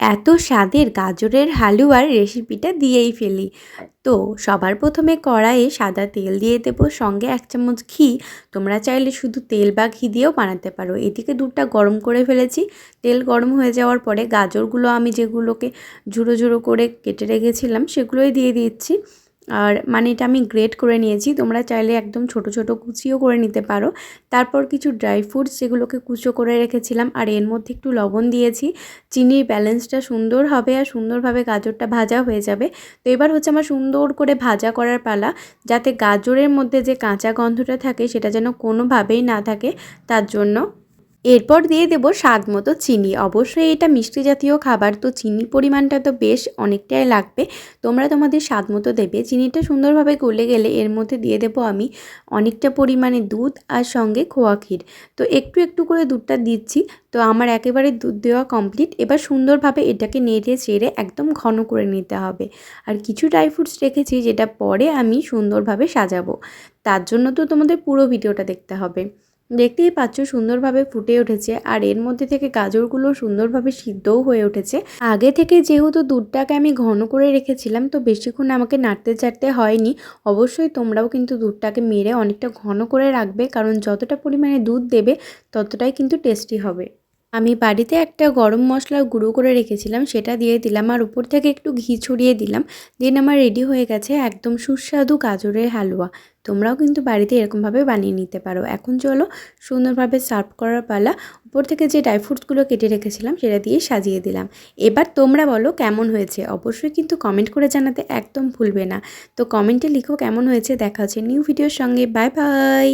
এত স্বাদের গাজরের হালুয়ার রেসিপিটা দিয়েই ফেলি। তো সবার প্রথমে কড়াইয়ে সাদা তেল দিয়ে দেবো, সঙ্গে এক চামচ ঘি। তোমরা চাইলে শুধু তেল বা ঘি দিয়েও বানাতে পারো। এদিকে দুধটা গরম করে ফেলেছি। তেল গরম হয়ে যাওয়ার পরে গাজরগুলো আমি যেগুলোকে ঝুড়ো ঝুড়ো করে কেটে রেখেছিলাম, সেগুলোই দিয়ে দিচ্ছি। আর মানে এটা আমি গ্রেট করে নিয়েছি। তোমরা চাইলে একদম ছোট ছোট কুচিও করে নিতে পারো। তারপর কিছু ড্রাই ফ্রুটস যেগুলোকে কুচো করে রেখেছিলাম, আর এর মধ্যে একটু লবণ দিয়েছি। চিনির ব্যালেন্সটা সুন্দর হবে আর সুন্দরভাবে গাজরটা ভাজা হয়ে যাবে। তো এবার হচ্ছে আমার সুন্দর করে ভাজা করার পালা, যাতে গাজরের মধ্যে যে কাঁচা গন্ধটা থাকে সেটা যেন কোনোভাবেই না থাকে, তার জন্য এরপর দিয়ে দেব স্বাদ মতো চিনি। অবশ্যই এটা মিষ্টি জাতীয় খাবার, তো চিনি পরিমাণটা তো বেশ অনেকটাই লাগবে। তোমরা তোমাদের স্বাদ মতো দেবে। চিনিটা সুন্দরভাবে গলে গেলে এর মধ্যে দিয়ে দেব আমি অনেকটা পরিমাণে দুধ আর সঙ্গে খোয়া ক্ষীর। তো একটু একটু করে দুধটা দিচ্ছি। তো আমার একেবারে দুধ দেওয়া কমপ্লিট এবার সুন্দরভাবে এটাকে নেড়ে চেড়ে একদম ঘন করে নিতে হবে। আর কিছু ড্রাই ফ্রুটস রেখেছি যেটা পরে আমি সুন্দরভাবে সাজাবো। তার জন্য তো তোমাদের পুরো ভিডিওটা দেখতে হবে। দেখতেই পাচ্ছ সুন্দরভাবে ফুটে উঠেছে আর এর মধ্যে থেকে গাজরগুলো সুন্দরভাবে সিদ্ধও হয়ে উঠেছে। আগে থেকে যেহেতু দুধটাকে আমি ঘন করে রেখেছিলাম, তো বেশিক্ষণ আমাকে নাড়তে চাড়তে হয়নি। অবশ্যই তোমরাও কিন্তু দুধটাকে মেরে অনেকটা ঘন করে রাখবে, কারণ যতটা পরিমাণে দুধ দেবে ততটাই কিন্তু টেস্টি হবে। আমি বাড়িতে একটা গরম মশলা গুঁড়ো করে রেখেছিলাম, সেটা দিয়ে দিলাম আর উপর থেকে একটু ঘি ছড়িয়ে দিলাম। দেন আমার রেডি হয়ে গেছে একদম সুস্বাদু গাজরের হালুয়া। তোমরাও কিন্তু বাড়িতে এরকমভাবে বানিয়ে নিতে পারো। এখন চলো সুন্দরভাবে সার্ভ করার পালা। উপর থেকে যে ড্রাই ফ্রুটসগুলো কেটে রেখেছিলাম, সেটা দিয়ে সাজিয়ে দিলাম। এবার তোমরা বলো কেমন হয়েছে? অবশ্যই কিন্তু কমেন্ট করে জানাতে একদম ভুলবে না। তো কমেন্টে লিখো কেমন হয়েছে দেখা হচ্ছে নিউ ভিডিওর সঙ্গে। Bye bye!